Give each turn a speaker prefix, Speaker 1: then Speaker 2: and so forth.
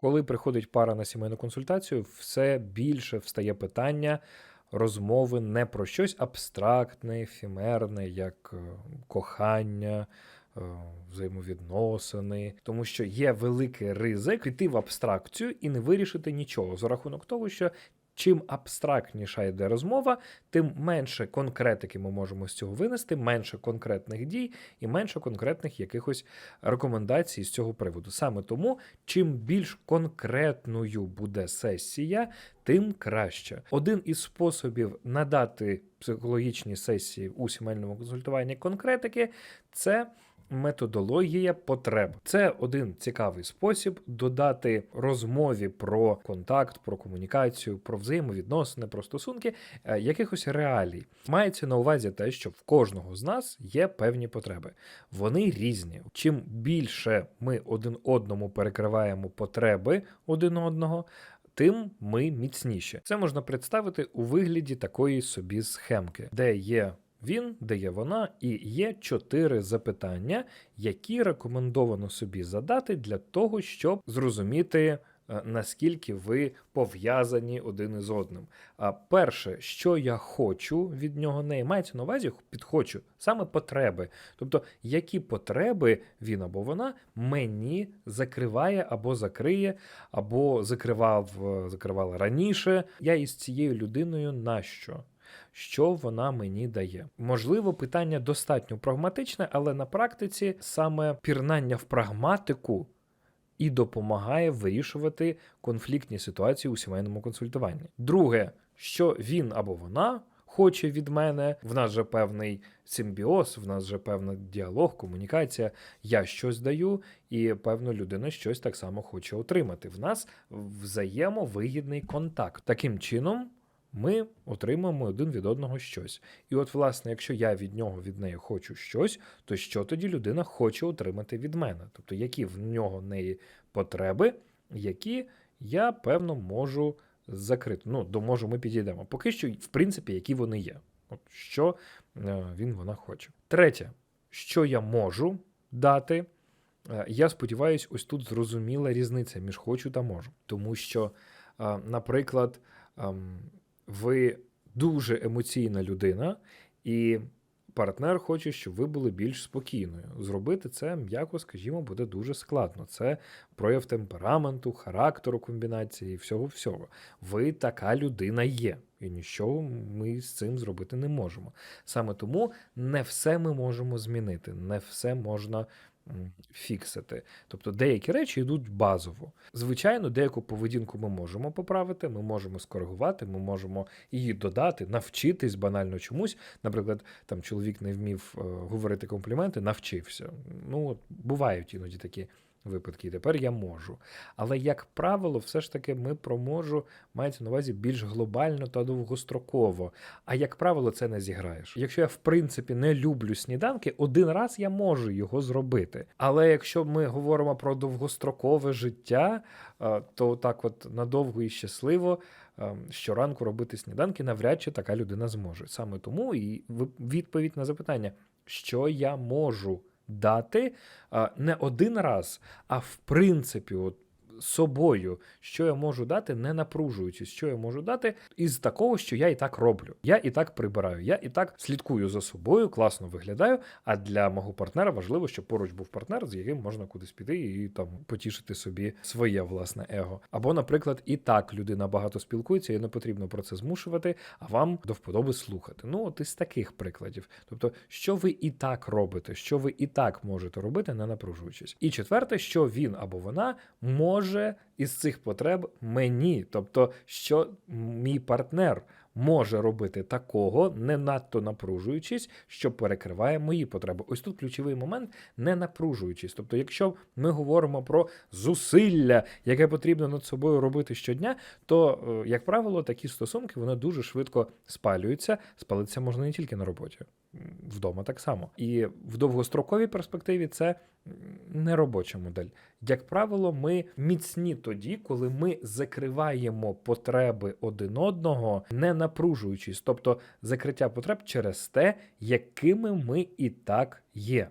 Speaker 1: Коли приходить пара на сімейну консультацію, все більше встає питання розмови не про щось абстрактне, ефемерне, як е, кохання, е, взаємовідносини, тому що є великий ризик піти в абстракцію і не вирішити нічого за рахунок того, що. Чим абстрактніша йде розмова, тим менше конкретики ми можемо з цього винести, менше конкретних дій і менше конкретних якихось рекомендацій з цього приводу. Саме тому, чим більш конкретною буде сесія, тим краще. Один із способів надати психологічні сесії у сімейному консультуванні конкретики це. Методологія потреб це один цікавий спосіб додати розмові про контакт, про комунікацію, про взаємовідносини, про стосунки е, якихось реалій. Мається на увазі те, що в кожного з нас є певні потреби. Вони різні. Чим більше ми один одному перекриваємо потреби один одного. Тим ми міцніші. Це можна представити у вигляді такої собі схемки, де є він, де є вона, і є чотири запитання, які рекомендовано собі задати для того, щоб зрозуміти. е, Наскільки ви пов'язані один із одним? А перше, що я хочу від нього не мається на увазі під хочу саме потреби. Тобто, які потреби він або вона мені закриває або закриє, або закривав, е, закривала раніше. Я із цією людиною нащо? що вона мені дає. Можливо, питання достатньо прагматичне, але на практиці саме пірнання в прагматику і допомагає вирішувати конфліктні ситуації у сімейному консультуванні. Друге, що він або вона. Хоче від мене, в нас же певний симбіоз, в нас же певний діалог, комунікація. Я щось даю, і певно людина щось так само хоче отримати. В нас взаємовигідний контакт. Таким чином, ми отримуємо один від одного щось. І от, власне, якщо я від нього від неї хочу щось, то що тоді людина хоче отримати від мене? Тобто, які в нього неї потреби, які я певно можу закрити. Ну, до можу ми підійдемо. Поки що, в принципі, які вони є. От що е, він вона хоче. Третє, що я можу дати. Е, Я сподіваюся, ось тут зрозуміла різниця між хочу та можу. Тому що, е, наприклад, ем, ви дуже емоційна людина, і партнер хоче, щоб ви були більш спокійною. Зробити це, м'яко, скажімо, буде дуже складно. Це прояв темпераменту, характеру комбінації, всього всього. Ви така людина є. І нічого ми з цим зробити не можемо. Саме тому не все ми можемо змінити, не все можна фіксити. Тобто деякі речі йдуть базово. Звичайно, деяку поведінку ми можемо поправити, ми можемо скоригувати, ми можемо її додати, навчитись банально чомусь. Наприклад, там чоловік не вмів е, говорити компліменти, навчився. Ну, от бувають іноді такі випадки. І тепер я можу. Але, як правило, все ж таки ми про можу мається на увазі більш глобально та довгостроково. А як правило, це не зіграєш. Якщо я в принципі не люблю сніданки, один раз я можу його зробити. Але якщо ми говоримо про довгострокове життя, то так, от надовго і щасливо. Щоранку робити сніданки навряд чи така людина зможе. Саме тому і відповідь на запитання, що я можу дати не один раз, а в принципі, от собою, що я можу дати, не напружуючись, що я можу дати із такого, що я і так роблю. Я і так прибираю, я і так слідкую за собою, класно виглядаю. А для мого партнера важливо, щоб поруч був партнер, з яким можна кудись піти і там потішити собі своє власне его. Або, наприклад, і так людина багато спілкується, і не потрібно про це змушувати, а вам до вподоби слухати. Ну, от із таких прикладів. Тобто, що ви і так робите, що ви і так можете робити, не напружуючись. І четверте, що він або вона може із цих потреб мені, тобто, що мій партнер. Може робити такого, не надто напружуючись, що перекриває мої потреби. Ось тут ключовий момент не напружуючись. Тобто, якщо ми говоримо про зусилля, яке потрібно над собою робити щодня, то, е, як правило, такі стосунки вони дуже швидко спалюються. Спалитися можна не тільки на роботі, вдома так само. І в довгостроковій перспективі це не робоча модель. Як правило, ми міцні тоді, коли ми закриваємо потреби один одного, не напружуючись, тобто закриття потреб через те, якими ми і так є.